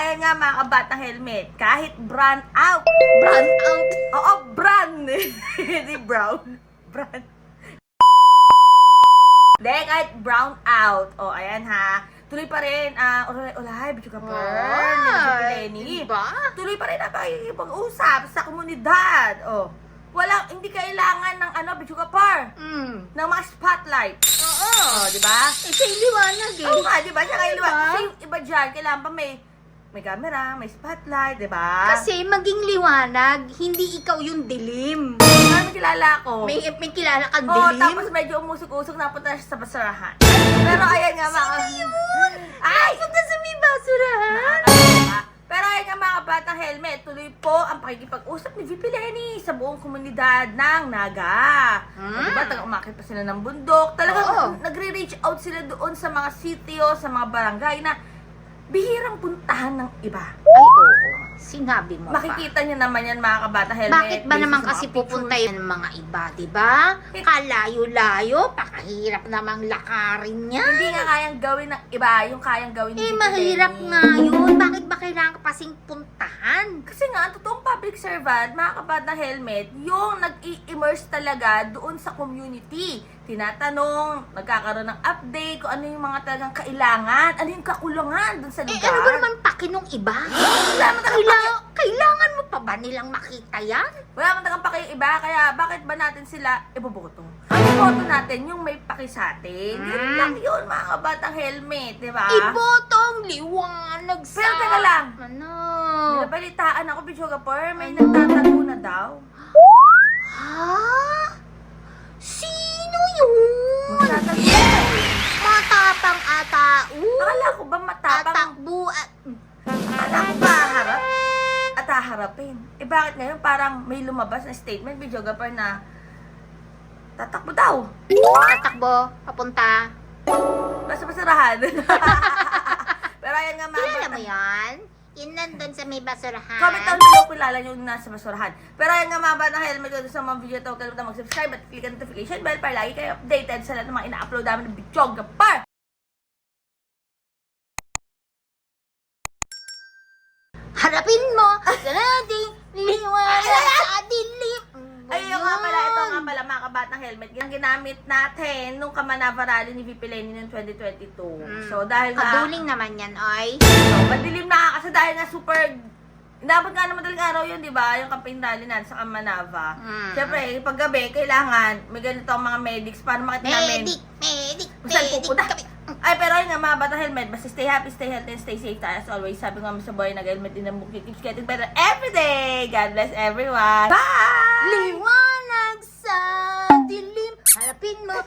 ayan nga mga kabatang helmet, kahit brand out, Brand out. oo, brand, hindi brown, brand. Hindi, kahit brown out, o ayan ha, tuloy pa rin, ah, ulay, ulay, bitch ka pa, Lenny. Diba? Tuloy pa rin ang pakikipag-usap sa komunidad, o. Walang, hindi kailangan ng ano, bitch ka par, Mm. ng mga spotlight. Oo. O, di ba? Eh, siya yung liwanag eh. Oo nga, di ba? Siya Diba? Kasi yung iba dyan, kailangan pa may, may camera, may spotlight, di ba? Kasi maging liwanag, hindi ikaw yung dilim. Parang kilala ko. May, may kilala kang Oo, dilim. tapos medyo umusok-usok, napunta siya sa basurahan. Pero ayan nga mga... yun? Ay! Punta sa may basurahan. Nakakatawa. Pero ayan nga mga batang helmet, tuloy po ang pakikipag-usap ni VP Lenny sa buong komunidad ng Naga. Hmm. Diba, tagang umakit pa sila ng bundok. Talagang Oo. nagre-reach out sila doon sa mga sitio, sa mga barangay na bihirang puntahan ng iba. Ay, oo. Sinabi mo pa. Makikita niyo naman yan mga kabata helmet. Bakit ba based naman sa kasi pupunta pictures. yun ng mga iba, di ba? Kalayo-layo, pakahirap namang lakarin niya. Hindi nga kayang gawin ng iba, yung kayang gawin ni Eh, mahirap Lenny. nga yun. Bakit ba kailangan ka pasing puntahan? Kasi nga, ang totoong public servant, mga kabata helmet, yung nag-i-immerse talaga doon sa community. Tinatanong, nagkakaroon ng update, kung ano yung mga talagang kailangan, ano yung kakulangan doon sa Eh, lugar. ano ba naman pakinong iba? Wala naman talagang Kailangan, kailangan mo pa ba nilang makita yan? Wala man tagang paki yung iba, kaya bakit ba natin sila iboboto? Ang iboto natin yung may paki sa atin. Ganun Mm. lang yun, mga kabatang helmet, di ba? Ibotong liwanag sa... Pero teka lang. Ano? Nabalitaan ako, Bichoga Por, may nagtatago na daw. At... Akala ko ba harap? At haharapin. Eh bakit ngayon parang may lumabas na statement, Bichoga Por, na tatakbo daw. Tatakbo, papunta. Basta basurahan. Pero ayan nga mga Kilala mo yan? Yun nandun sa may basurahan. Comment down below kung kilala nyo yung nasa basurahan. Pero ayun nga mga batang helmet ko sa mga video to, huwag kalimutan mag-subscribe at click ang notification bell para lagi kayo updated sa lahat ng mga ina-upload namin ng video. Gapar! Harapin mo sa nating liwanag sa dilim. Ayun nga pala, ito nga pala mga kabatang helmet. Yung ginamit natin nung Kamanava Rally ni VP Lenny noong 2022. Mm. So dahil nga, Kaduling naman yan, oy. so, madilim na kasi dahil nga super, Inabot nga naman madaling araw yun, di ba? Yung campaign rally natin sa Kamanava. Mm. Siyempre, pag gabi, kailangan may ganito ang mga medics para makita namin. Medic, medic, Kung saan pupunta? Ay, pero yun nga, mga bata helmet. Basta stay happy, stay healthy, and stay safe tayo. As always, sabi nga sa boy, nag-helmet din ang bukid. Keeps getting better every day. God bless everyone. Bye! Liwanag sa dilim. Hanapin mo.